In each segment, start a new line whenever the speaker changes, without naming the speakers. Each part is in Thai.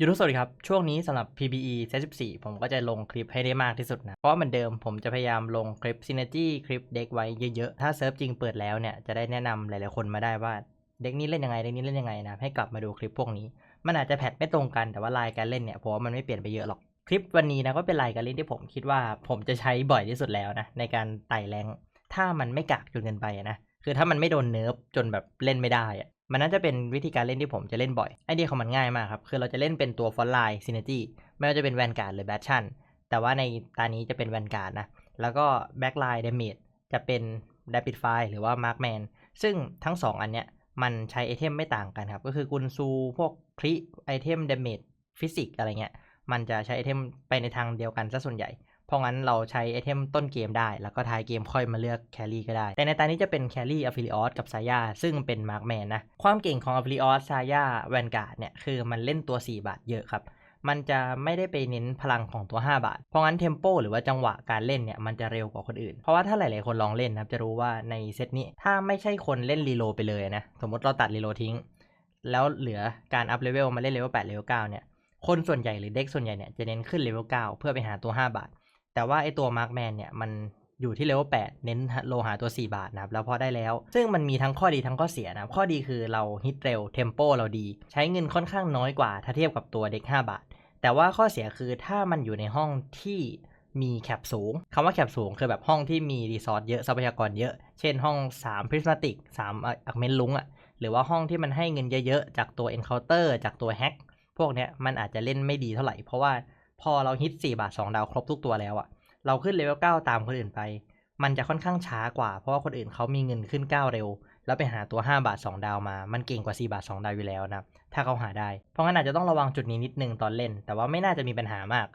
ยูทูบสวัสดีครับ ช่วงนี้สำหรับ PBE 74ผมก็จะลงคลิปให้ได้มากที่สุดนะ เพราะว่าเหมือนเดิมผมจะพยายามลงคลิป Synergy คลิปเด็กไว้เยอะๆ ถ้าเซิร์ฟจริงเปิดแล้วเนี่ย จะได้แนะนำหลายๆคนมาได้ว่า เด็กนี้เล่นยังไง เด็กนี้เล่นยังไงนะ ให้กลับมาดูคลิปพวกนี้ มันอาจจะแพทไม่ตรงกันแต่ว่าลายการเล่นเนี่ยผมว่ามันไม่เปลี่ยนไปเยอะหรอก คลิปวันนี้นะก็เป็นลายการเล่นที่ผมคิดว่าผมจะใช้บ่อยที่สุดแล้วนะในการไต่แรงถ้ามันไม่กากจนเกินไปนะคือถ้ามันไม่โดนเนิร์ฟจนแบบเล่นไม่ได้อะ มันน่าจะเป็นวิธีการเล่นที่ผมจะเล่นบ่อย ไอเดียของมันง่ายมากครับ คือเราจะเล่นเป็นตัวฟอนไลน์ซินเนจีไม่ว่าจะเป็นแวนการ์ดหรือแบทชั่น แต่ว่าในตานี้จะเป็นแวนการ์ดนะ แล้วก็แบ็กไลน์เดเมจจะเป็น Rapid Fire หรือว่า Markman ซึ่งทั้ง 2 อันเนี้ยมันใช้ไอเทมไม่ต่างกันครับ ก็คือกุนซูพวกคลิไอเทมเดเมจฟิสิกอะไรเงี้ย มันจะใช้ไอเทมไปในทางเดียวกันซะส่วนใหญ่ เพราะงั้นเราใช้ไอเทมต้นเกมได้ แล้วก็ท้ายเกมค่อยมาเลือกแครี่ก็ได้ แต่ในตอนนี้จะเป็นแครี่อฟิลิออสกับซายาซึ่งเป็นมาร์กแมนนะ ความเก่งของอฟิลิออสซายาแวนการ์ดเนี่ย คือมันเล่นตัว 4 บาทเยอะครับ มันจะไม่ได้ไปเน้นพลังของตัว 5 บาท เพราะงั้นเทมโปหรือว่าจังหวะการเล่นเนี่ยมันจะเร็วกว่าคนอื่น เพราะว่าถ้าหลาย ๆ คนลองเล่นนะครับจะรู้ว่าในเซตนี้ถ้าไม่ใช่คนเล่นรีโลไปเลยนะสมมติเราตัดรีโลทิ้งแล้วเหลือการอัพเลเวลมาเล่นเลเวล8เลเวล9เนี่ยคนส่วนใหญ่หรือเด็กส่วนใหญ่เนี่ยจะเน้นขึ้นเลเวล9เพื่อไปหาตัว 5 บาท แต่ว่าไอตัวมาร์กแมนเนี่ยมันอยู่ที่เลเวล8เน้นโลหาตัว 4 บาทนะครับ แล้วพอได้แล้ว ซึ่งมันมีทั้งข้อดีทั้งข้อเสียนะครับ ข้อดีคือเราฮิตเร็วเทมโปเราดี ใช้เงินค่อนข้างน้อยกว่า ถ้าเทียบกับตัวเด็ก 5 บาท แต่ว่าข้อเสียคือถ้ามันอยู่ในห้องที่มีแคปสูง คำว่าแคปสูงคือแบบห้องที่มีรีซอสเยอะทรัพยากรเยอะ เช่นห้อง3 Prismatic 3อักเมนลุงอะหรือว่าห้องที่มันให้เงินเยอะๆจากตัว Encounter จากตัวแฮกพวกเนี้ยมันอาจจะเล่นไม่ดีเท่าไหร่เพราะว่า พอเราฮิต4บาท2ดาวครบทุกตัวแล้วอะเราขึ้นเลเวล9ตามคนอื่นไป มันจะค่อนข้างช้ากว่า เพราะว่าคนอื่นเขามีเงินขึ้น 9 เร็ว แล้วไปหาตัว 5 บาท 2 ดาวมา มันเก่งกว่า 4 บาท 2 ดาวอยู่แล้วนะถ้าเขาหาได้ เพราะงั้นอาจจะต้องระวังจุดนี้นิดนึงตอนเล่น แต่ว่าไม่น่าจะมีปัญหามาก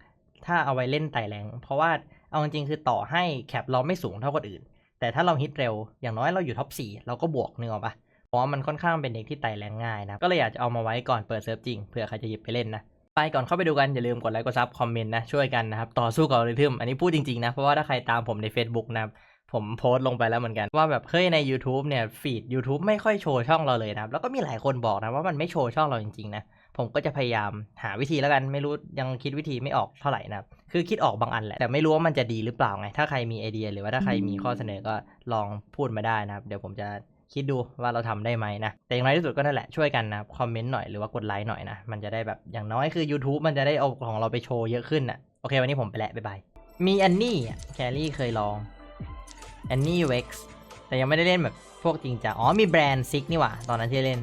ถ้าเอาไว้เล่นไต่แรง เพราะว่าเอาจริงๆคือต่อให้แคปเราไม่สูงเท่าคนอื่น แต่ถ้าเราฮิตเร็ว อย่างน้อยเราอยู่ท็อป4เราก็บวกนึกอปะเพราะว่ามันค่อนข้างเป็นเด็กที่ไต่แรงง่ายนะ ก็เลยอยากจะเอามาไว้ก่อนเปิดเซิร์ฟจริงเผื่อใครจะหยิบไปเล่นนะ ไปก่อนเข้าไปดูกันอย่าลืมกดไลค์กดซับคอมเมนต์นะช่วยกันนะครับต่อสู้กับอัลกอริทึมอันนี้พูดจริงๆนะเพราะว่าถ้าใครตามผมใน Facebook นะครับผมโพสต์ลงไปแล้วเหมือนกัน ว่าแบบเฮ้ยใน YouTube เนี่ยฟีด YouTube ไม่ค่อยโชว์ช่องเราเลยนะครับแล้วก็มีหลายคนบอกนะว่ามันไม่โชว์ช่องเราจริงๆนะผมก็จะพยายามหาวิธีแล้วกันไม่รู้ยังคิดวิธีไม่ออกเท่าไหร่นะครับคือคิดออกบางอันแหละแต่ไม่รู้ว่ามันจะดีหรือเปล่าไง ถ้าใครมีไอเดีย หรือว่าถ้าใครมีข้อเสนอก็ลองพูดมาได้นะครับ เดี๋ยวผมจะ คิดดูว่าเราทำได้ไหมนะ แต่อย่างไรที่สุดก็นั่นแหละช่วยกันนะคอมเมนต์หน่อยหรือว่ากดไลค์หน่อยนะ มันจะได้แบบอย่างน้อยคือ YouTube มันจะได้เอาของเราไปโชว์เยอะขึ้นอนะโอเควันนี้ผมไปแล้วบ๊ายบายมีแอนนี่แคลรี่เคยลองแอนนี่เว็กซ์แต่ยังไม่ได้เล่นแบบพวกจริงจังอ๋อมีแบรนด์ซิกนี่หว่าตอนนั้นที่เล่น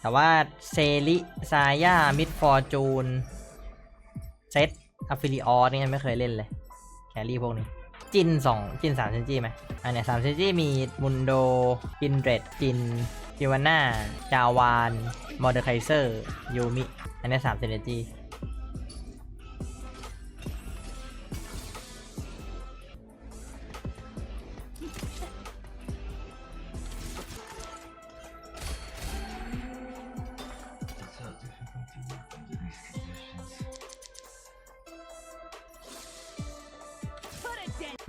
แต่ว่าเซริซาย่ามิดฟอร์จูนเซตอัฟฟิลิออสนี่ไม่เคยเล่นเลยแคลรี่พวกนี้ จินสองจินสามเซนจี้ไหมอันเนี้ยสามเซนจี้มีมุนโดอินเดรดจินจิวาน่าจาวานมอเดอร์ไคเซอร์ยูมิอันเนี้ยสามเซนจี้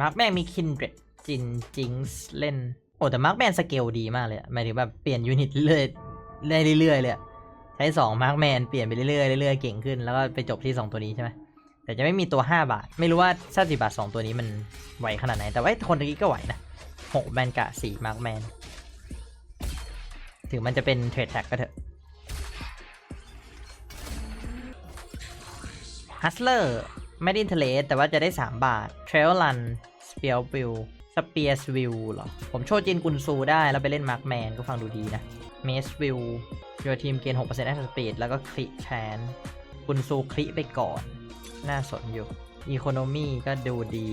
มาร์คแมนมีคินเดรดจินจิงส์เล่น โอ้แต่มาร์คแมนสเกลดีมากเลยหมายถึงแบบเปลี่ยนยูนิตเรื่อยๆเรื่อยเลยอะใช้2มาร์คแมนเปลี่ยนไปเรื่อยๆเรื่อยๆเก่งขึ้นแล้วก็ไปจบที่ 2 ตัวนี้ใช่ไหมแต่จะไม่มีตัว 5 บาท ไม่รู้ว่าซาสิบาท 2 ตัวนี้มันไหวขนาดไหน แต่ว่าคนตะกี้ก็ไหวนะ6แมนกะ4มาร์คแมนถึงมันจะเป็นเทรดแท็กก็เถอะฮัสเลอร์ ไม่ได้อินเทเลสแต่ว่าจะได้ 3 บาทเทรลลันสเปียร์วิวสเปียร์วิวเหรอ ผมโชว์จินกุนซูได้ แล้วไปเล่นมาร์คแมนก็ฟังดูดีนะเมสวิวโยทีมเกณฑ์6%แอคสปีดแล้วก็คลิแชนกุนซูคลิไปก่อน น่าสนอยู่อีโคโนมีก็ดูดี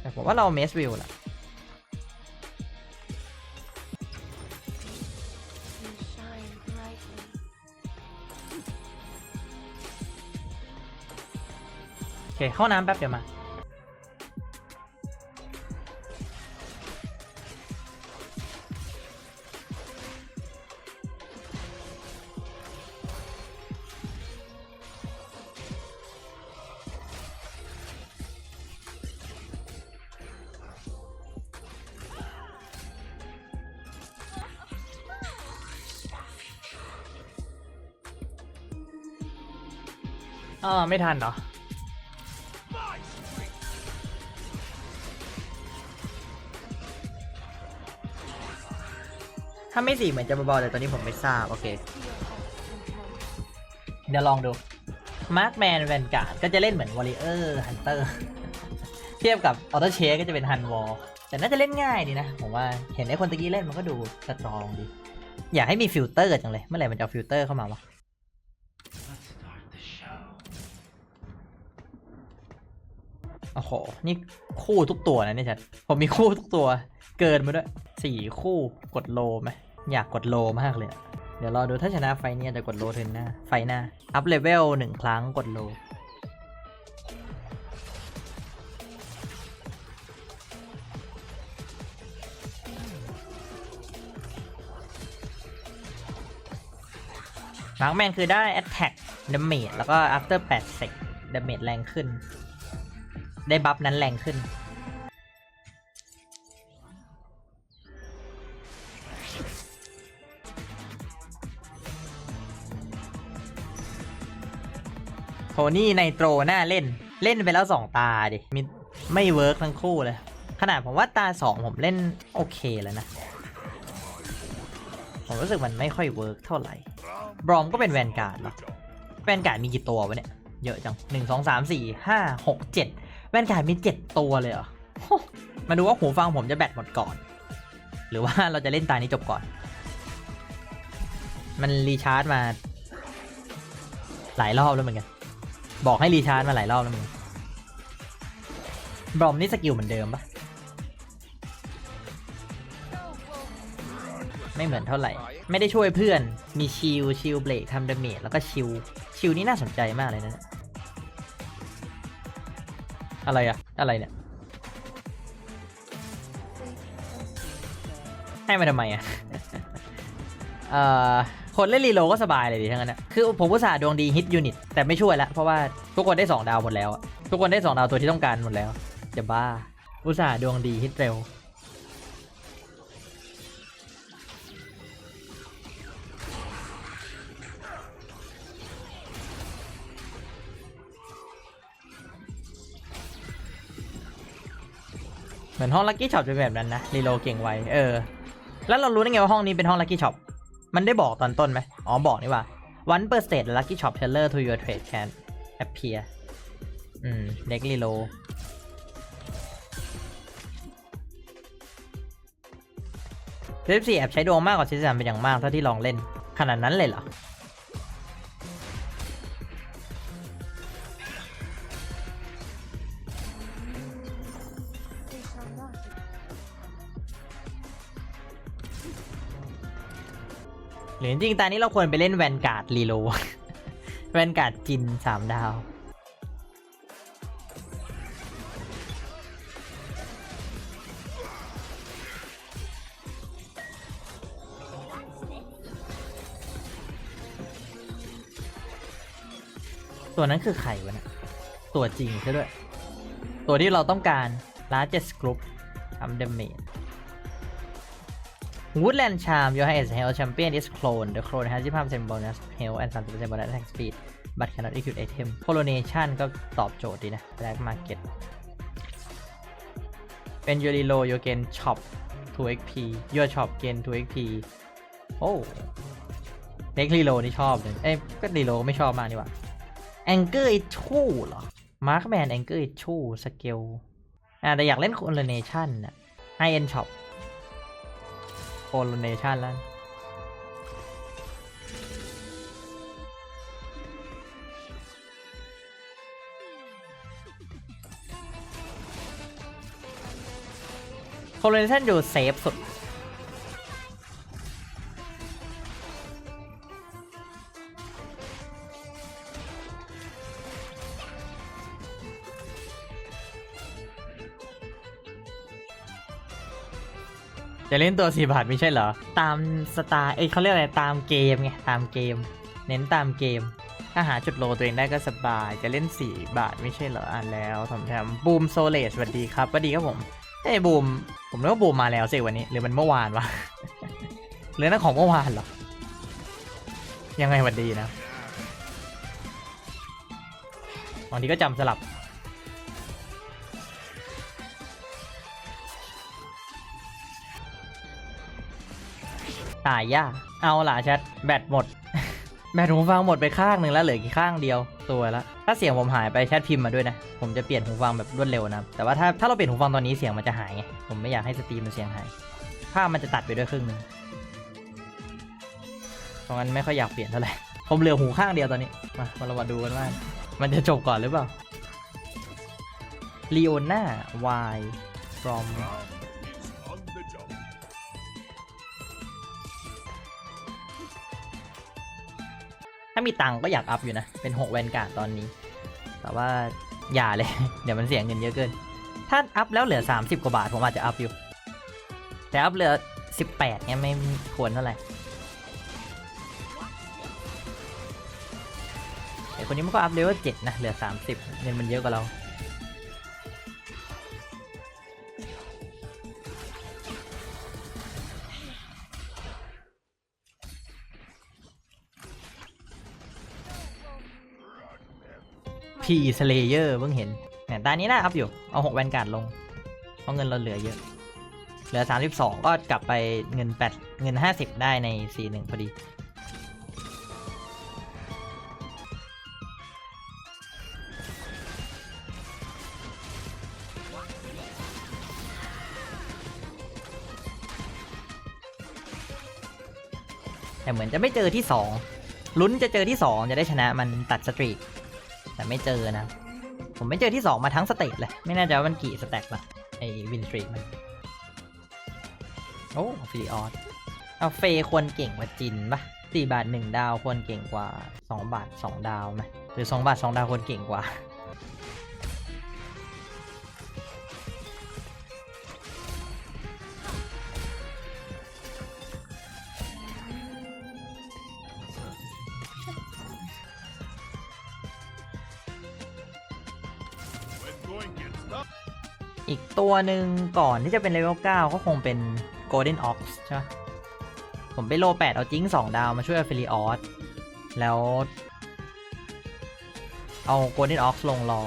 แต่ผมว่าเราเมสวิวแหละ เข้าน้ำแป๊บเดี๋ยวมาอ๋อไม่ทันเหรอ ถ้าไม่สี่เหมือนจะเบาๆแต่ตอนนี้ผมไม่ทราบ โอเค เดี๋ยวลองดูมาร์คแมนแวนการ์ดก็จะเล่นเหมือนวอริเออร์ฮันเตอร์เทียบกับออโตเชก็จะเป็นฮันวอลแต่น่าจะเล่นง่ายดีนะ ผมว่าเห็นไอ้คนตะกี้เล่นมันก็ดูสตรองดี อยากให้มีฟิลเตอร์จังเลย เมื่อไหร่มันจะเอาฟิลเตอร์เข้ามาวะ
Let's start the show.
โอ้โห นี่คู่ทุกตัวนะเนี่ยชัด ผมมีคู่ทุกตัว เกินมาด้วยสี่คู่กดโลไหม อยากกดโลมากเลย เดี๋ยวรอดูถ้าชนะไฟเนี้จะกดโลเทนหน้า ไฟหน้า อัพเลเวลหนึ่งครั้งกดโล มาร์กแมนคือได้ Attack Damage แล้วก็ After 8 Sec Damage แรงขึ้น ได้บัฟนั้นแรงขึ้น โทนี่ไนโตรหน่าเล่น เล่นไปแล้วสองตาดิมีไม่เวิร์กทั้งคู่เลย ขนาดผมว่าตาสองผมเล่นโอเคแล้วนะ ผมรู้สึกมันไม่ค่อยเวิร์กเท่าไหร่ บรอมก็เป็นแวนการ์ดเหรอ แวนการ์ดมีกี่ตัววะเนี่ย เยอะจังหนึ่งสองสามสี่ห้าหกเจ็ดแวนการ์ดมีเจ็ดตัวเลยเหรอ มาดูว่าหูฟังผมจะแบตหมดก่อน หรือว่าเราจะเล่นตานี้จบก่อน มันรีชาร์จมา หลายรอบแล้วเหมือนกัน บอกให้รีชาร์จมาหลายรอบแล้วมือนกันบรอมนี่สกิลเหมือนเดิมปะไม่เหมือนเท่าไหร่ ไม่ได้ช่วยเพื่อน มีชิลชิลเบรกทำดาเมจแล้วก็ชิลชิลนี่น่าสนใจมากเลยนะ อะไรอะอะไรเนี่ย ให้มาทำไมอะเอ่อ คนเล่นรีโลก็สบายเลยดิทั้งนั้นนะคือผมอุตส่าห์ดวงดีฮิตยูนิตแต่ไม่ช่วยละเพราะว่าทุกคนได้ 2 ดาวหมดแล้วอะทุกคนได้ 2 ดาวตัวที่ต้องการหมดแล้วจะบ้า อุตส่าห์ดวงดีฮิตเร็ว เหมือนห้องลั c กี้ช็อปจะเป็นแบบนั้นนะรีโลเก่งไวเออ แล้วเรารู้ได้ไงว่าห้องนี้เป็นห้องลั c กี้ช็อป มันได้บอกตอนต้นไหมอ๋อ บอกนี่ว่า one per state lucky shop teller to your trade can appear อืมเด็กรีโลเซฟสี่แอบใช้ดวงมากกว่าซีซั่นเป็นอย่างมากเท่าที่ลองเล่น ขนาดนั้นเลยเหรอ รือจริงๆตอนนี้เราควรไปเล่นแวนการ์ดรีโลแวนการ์ดจินสามดาว ตัวนั้นคือใครวะเนี่ยตัวจริงซะด้วย ตัวที่เราต้องการ largest group ทำ damage Woodland Charm your highest health champion is clone the clone has 25% bonus health and 30% bonus attack speed but cannot execute item pollination ก็ตอบโจทย์ดีนะ black market เป็น your reload you gain chop 2 xp your chop gain 2 xp โอ้เด็กรีโลนี่ชอบเลย เอ้ยก็รีโลไม่ชอบมากนี่หว่า Anchor is 2เหรอ Markman Anchor is 2 skill อ่าแต่อยากเล่น Coronation น่ะ High end shop โคลเนชันแล้วโคลเนชันอยู่เซฟสุด จะเล่นตัวสี่บาทไม่ใช่เหรอ ตามสไตล์เอ้ยเขาเรียกอะไรตามเกมไงตามเกม เน้นตามเกม ถ้าหาจุดโลตัวเองได้ก็สบาย จะเล่น 4 บาทไม่ใช่เหรออ่านแล้วทำแถมบูมโซเลสสวัสดีครับสวัสดีครับผมเอ้บูมผมนึกว่าบูมมาแล้วสิวันนี้หรือมันเมื่อวานวะหรือนั่นของเมื่อวานเหรอ ยังไงสวัสดีนะบางทีก็จำสลับ ตายยาก เอาล่ะชัดแบตหมด แบตหูฟังหมดไปข้างหนึ่งแล้วเหลือกี่ข้างเดียวตัวละถ้าเสียงผมหายไปแชทพิมพ์มาด้วยนะ ผมจะเปลี่ยนหูฟังแบบรวดเร็วนะแต่ว่าถ้าถ้าเราเปลี่ยนหูฟังตอนนี้เสียงมันจะหายไงผมไม่อยากให้สตรีมมันเสียงหายภาพมันจะตัดไปด้วยครึ่งหนึ่งเพราะงั้นไม่ค่อยอยากเปลี่ยนเท่าไหร่ผมเหลือหูข้างเดียวตอนนี้มามาเรามาดูกันว่ามันจะจบก่อนหรือเปล่า l ีโอน่า Y from ถ้ามีตังก็อยากอัพอยู่นะ เป็น 6 แวนการ์ดตอนนี้ แต่ว่าอย่าเลย เดี๋ยวมันเสียเงินเยอะเกิน ถ้าอัพแล้วเหลือ 30 กว่าบาท ผมอาจจะอัพอยู่ แต่อัพเหลือ 18เนี่ยไม่ควรเท่าไหร่ไอคนนี้มันก็อัพเลเวล7นะ เหลือ 30 เงินมันเยอะกว่าเรา พีสเลเยอร์เพิ่งเห็นเนี่ยตานี้น่าอัพอยู่ เอา6แวนการ์ดลง เพราะเงินเราเหลือเยอะ เหลือ 32 ก็กลับไปเงิน 8 เงิน 50 ได้ใน 4 1 พอดี แต่เหมือนจะไม่เจอที่ 2 ลุ้นจะเจอที่ 2 จะได้ชนะมันตัดสตรีก แต่ไม่เจอนะ ผมไม่เจอที่ 2 มาทั้งสเตจเลย ไม่แน่ใจว่ามันกี่สแต็กละไอ้วินสตรีมัน โอ้ฟิลิออสเอาเฟย์ควรเก่งกว่าจินปะสี่บาทหนึ่งดาวควรเก่งกว่าสองบาทสองดาวไหมหรือสองบาทสองดาวควรเก่งกว่า อีกตัวหนึ่งก่อนที่จะเป็นเลเวล9ก็คงเป็น Golden Ox ใช่ปะผมไปโล 8 เอาจิ้ง 2 ดาวมาช่วยอ p ฟิลิออสแล้ว เอา Golden Ox ลงรอ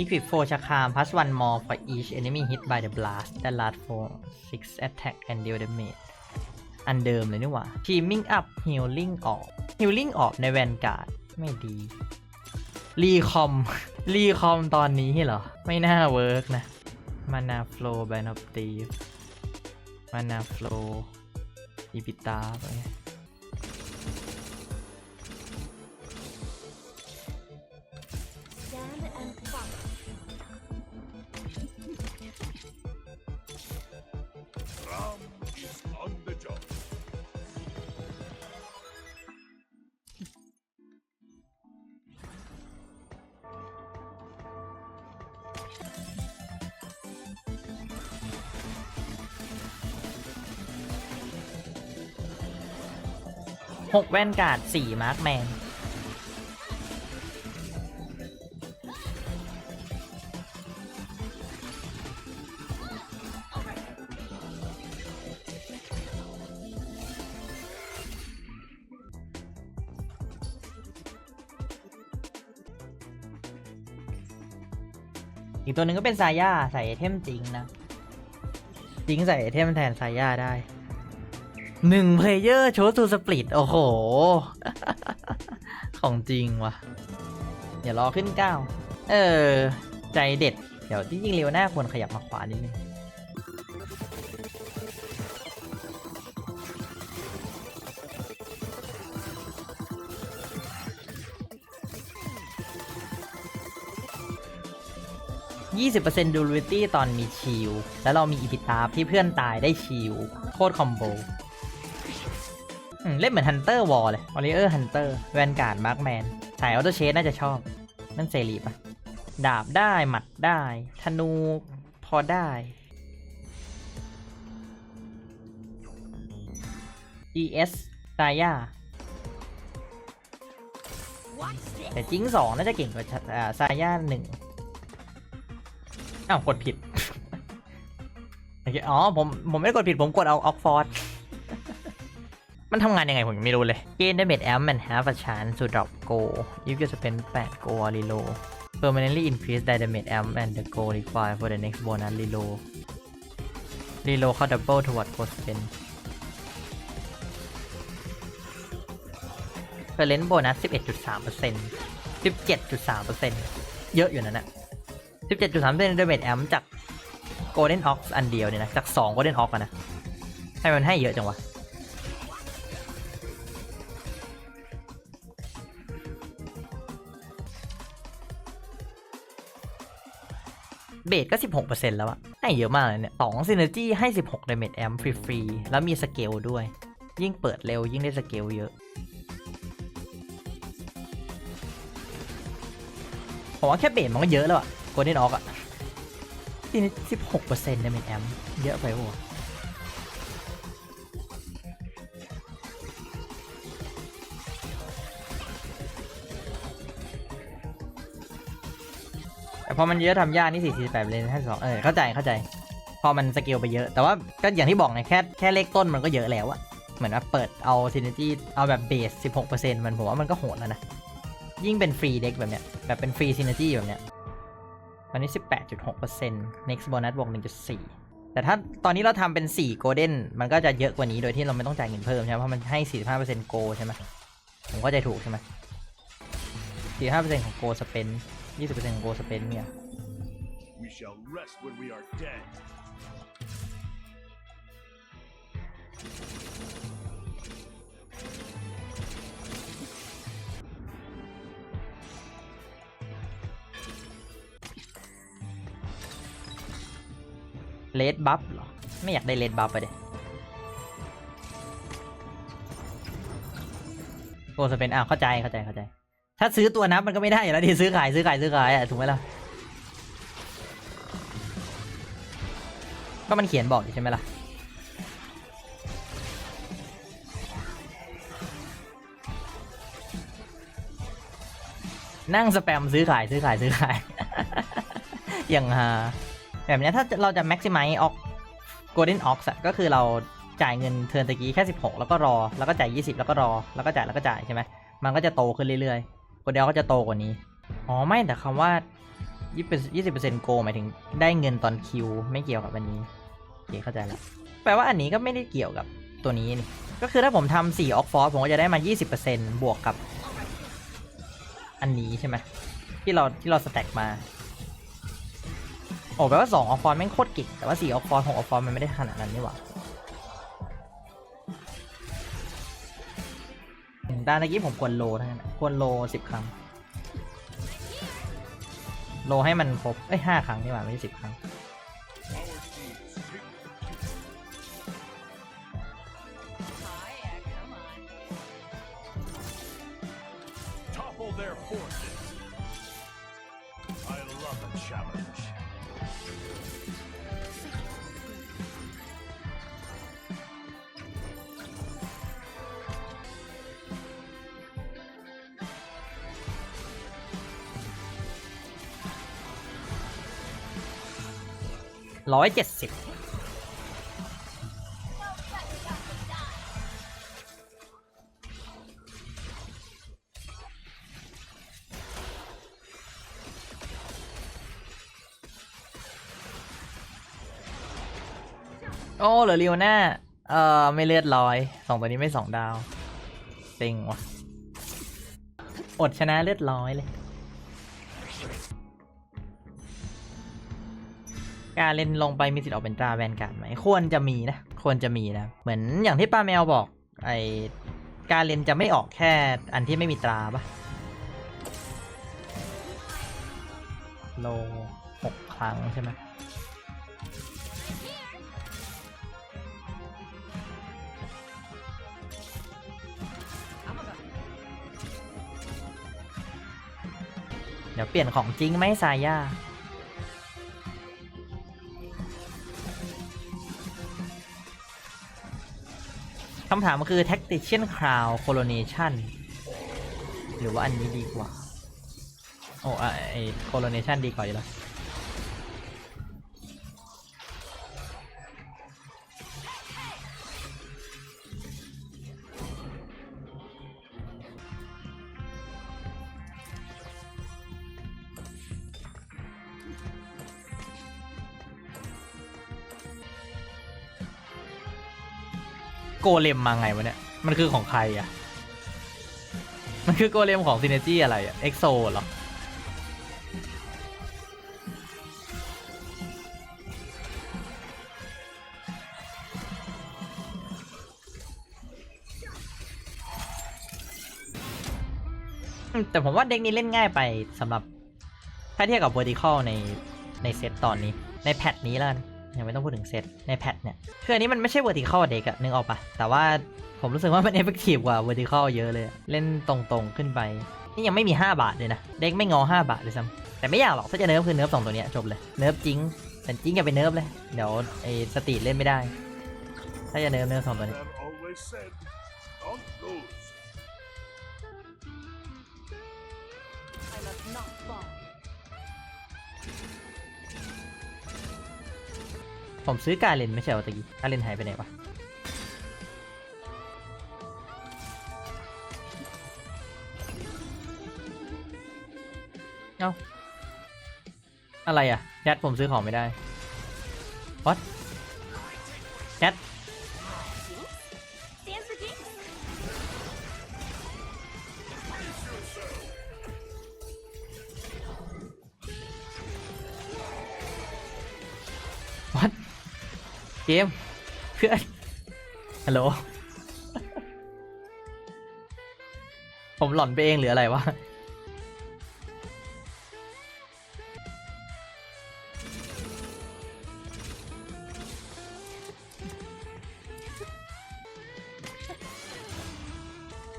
Equip 4ชาคาม plus one more for each enemy hit by the blast that last for 6 attack and deal damage อันเดิมเลยนี่หว่า teaming up healing ออก healing ออกในแวนการ์ดไม่ดีรีคอมรีคอมตอนนี้เหรอ ไม่น่าเวิร์กนะ mana flow band of thief mana flow อีพิตาไป หกแว่นการ์ดสี่มาร์คแมนอีกตัวหนึ่งก็เป็นซาย่าใส่ไอเทมจริงนะ จริงใส่ไอเทมแทนซาย่าได้ หนึ่งเพลเยอร์โชว์ทูสปลิตโอ้โห ของจริงว่ะเดี๋ยวรอขึ้นเก้าเออ ใจเด็ด เดี๋ยวที่จริงเร็วหน้าควรขยับมาขวานิดนึง20% durability ตอนมีชิลแล้วเรามีอีพิตาฟที่เพื่อนตายได้ชิลโคตรคอมโบ เล่นเหมือนฮันเตอร์วอลเลย วอลเลเยอร์ฮันเตอร์ แวนการ์ด มาร์กแมน สายออโตเชสน่าจะชอบ นั่นเซรีปะดาบได้ หมัดได้ ธนูพอได้ ES ซาย่าแต่จิ้งสองน่าจะเก่งกว่าซาย่าหนึ่งอ้าว กดผิดโอเคอ๋อ ผม ผมไม่ได้กดผิด ผมกดเอาออกฟอร์ด มันทำงานยังไงผมยังไม่รู้เลย Gain damage amp and have a chance to drop go if you spend 8 go or reload permanently increase the damage amp and the go required for the next bonus reload reload เข้า double toward go spend current bonus 11.3% 17.3%เยอะอยู่นั่นนะ17.3% damage amp จาก golden ox อันเดียวเนี่ยนะ จาก2 golden ox อะนะให้มันให้เยอะจังวะ เบสก็ 16%แล้วอะให้เยอะมากเลยเนี่ยสองซินเนจี้ให้ 16ดาเมจแอมฟรีๆ แล้วมีสเกลด้วย ยิ่งเปิดเร็วยิ่งได้สเกลเยอะ ผมว่าแค่เบสมันก็เยอะแล้วอะโกลเด้นออกอะทีนี้16%ดาเมจแอมเยอะไปวะ พอมันเยอะทำยากนี่ 48เลยห้าสองเออเข้าใจเข้าใจ พอมันสเกลไปเยอะ แต่ว่าก็อย่างที่บอกไงแค่แค่เลขต้นมันก็เยอะแล้วอะเหมือนว่าเปิดเอาซินเนจี้เอาแบบเบส 16%มันผมว่ามันก็โหดแล้วนะ ยิ่งเป็นฟรีเด็กแบบเนี้ยแบบเป็นฟรีซินเนจี้แบบเนี้ยตอนนี้ 18.6% next bonus บวก1.4 แต่ถ้าตอนนี้เราทำเป็น 4 golden มันก็จะเยอะกว่านี้โดยที่เราไม่ต้องจ่ายเงินเพิ่มใช่ไหมเพราะมันให้ 45% go ใช่ไหมผมก็ใจถูกใช่ไหม45%ของ go spend 20%ของ go spend เนี่ย
We shall rest when we are dead.
เลดบัฟเหรอ ไม่อยากได้เลดบัฟไปเดโกสเปนอ้าวเข้าใจเข้าใจเข้าใจ ถ้าซื้อตัวนับมันก็ไม่ได้อยู่แล้วดิซื้อขายซื้อขายซื้อขายอะถูกไหมล่ะก็มันเขียนบอกอยู่ใช่ไหมล่ะนั่งสแปมซื้อขายซื้อขายซื้อขาย อย่างฮาแบบนี้ถ้าเราจะ maximize ออก golden ox ก็คือเราจ่ายเงินเทิร์นตะกี้แค่ 16 แล้วก็รอ แล้วก็จ่าย 20 แล้วก็รอ แล้วก็จ่าย แล้วก็จ่ายใช่ไหม มันก็จะโตขึ้นเรื่อยๆ golden ox ก็จะโตกว่านี้ อ๋อไม่แต่คำว่า20% go หมายถึงได้เงินตอนคิว ไม่เกี่ยวกับอันนี้โอเคเข้าใจแล้วแปลว่าอันนี้ก็ไม่ได้เกี่ยวกับตัวนี้นี่ก็คือถ้าผมทำ4 ox force ผมก็จะได้มา 20%บวกกับ อันนี้ใช่ไหมที่เราที่เราสแต็กมา โอ้แปลว่า2ออกฟอนแม่งโคตรเก่งแต่ว่า4ออกฟอน6ออกฟอนมันไม่ได้ขนาดนั้นนี่หว่า ด้านเมื่อกี้ผมควรโลทั้งนั้นอะควรโลสิบครั้ง โลให้มันครบเอ้ยห้าครั้งนี่หว่าไม่ใช่สิบครั้ง ร้อยเจ็ดสิบโอ้เหลือเรียวหน้า เอ่อ ไม่เลือดลอยสองตัวนี้ไม่สองดาวเซ็งวะอดชนะเลือดร้อยเลย การเล่นลงไปมีสิทธิ์ออกเป็นตราแวนการ์ดไหมควรจะมีนะ ควรจะมีนะ เหมือนอย่างที่ป้าแมวบอก ไอการเล่นจะไม่ออกแค่อันที่ไม่มีตราปะโลหกครั้งใช่ไหมเดี๋ยวเปลี่ยนของจริงไหมซาย่า คำถามก็คือ Tactician Crown Coronation หรือว่าอันนี้ดีกว่า โอ้ไอ Coronation ดีกว่าอยู่แล้ว โกเลมมาไงวะเนี่ย มันคือของใครอะมันคือโกเลมของซินเนจี้อะไรอะเอ็กโซหรอ แต่ผมว่าเด็กนี้เล่นง่ายไปสำหรับ ถ้าเทียบกับ vertical ในในเซตตอนนี้ ในแพทนี้แล้วกัน ยังไม่ต้องพูดถึงเซตในแพทเนี่ยคืออันนี้มันไม่ใช่ vertical เด็กอะนึกออกปะแต่ว่าผมรู้สึกว่ามัน effective กว่า vertical เยอะเลย เล่นตรงๆขึ้นไป นี่ยังไม่มี 5 บาทเลยนะ เด็กไม่งอ 5 บาทเลยซ้ำแต่ไม่อยากหรอกถ้าจะเนิร์ฟคือเนิร์ฟสองตัวเนี้ยจบเลยเนิร์ฟจริงแต่จริงอย่าไปเนิร์ฟเลยเดี๋ยวไอ้สตรีทเล่นไม่ได้ ถ้าจะเนิร์ฟเนิร์ฟสองตัวนี้ ผมซื้อการเลนไม่ใช่เหรอตะกี้การเลนหายไปไหนวะเอ้าอะไรอะยัดผมซื้อของไม่ได้ what เกมเพื่อนฮัลโหลผมหล่อนไปเองหรืออะไรวะ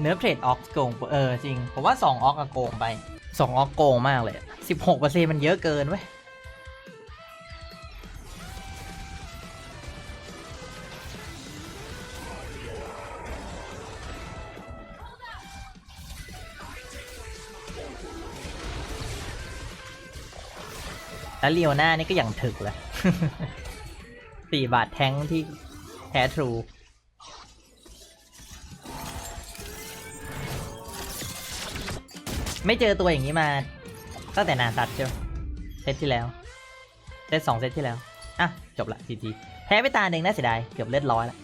เนื้อเพลทออกโกงเออจริง ผมว่า 2ออกอะโกงไป 2ออกโกงมากเลย 16เปอร์เซ็นต์มันเยอะเกินเว้ย แล้วเลียวหน้านี่ก็อย่างถึกเลยสี่บาทแท้งที่แท้ทรูไม่เจอตัวอย่างนี้มาตั้งแต่นาซัดเชียวเซตที่แล้ว เซตสองเซตที่แล้ว อะ จบละจีจีแพ้ไปตาหนึ่งน่าเสียดาย เกือบเลือดร้อยละ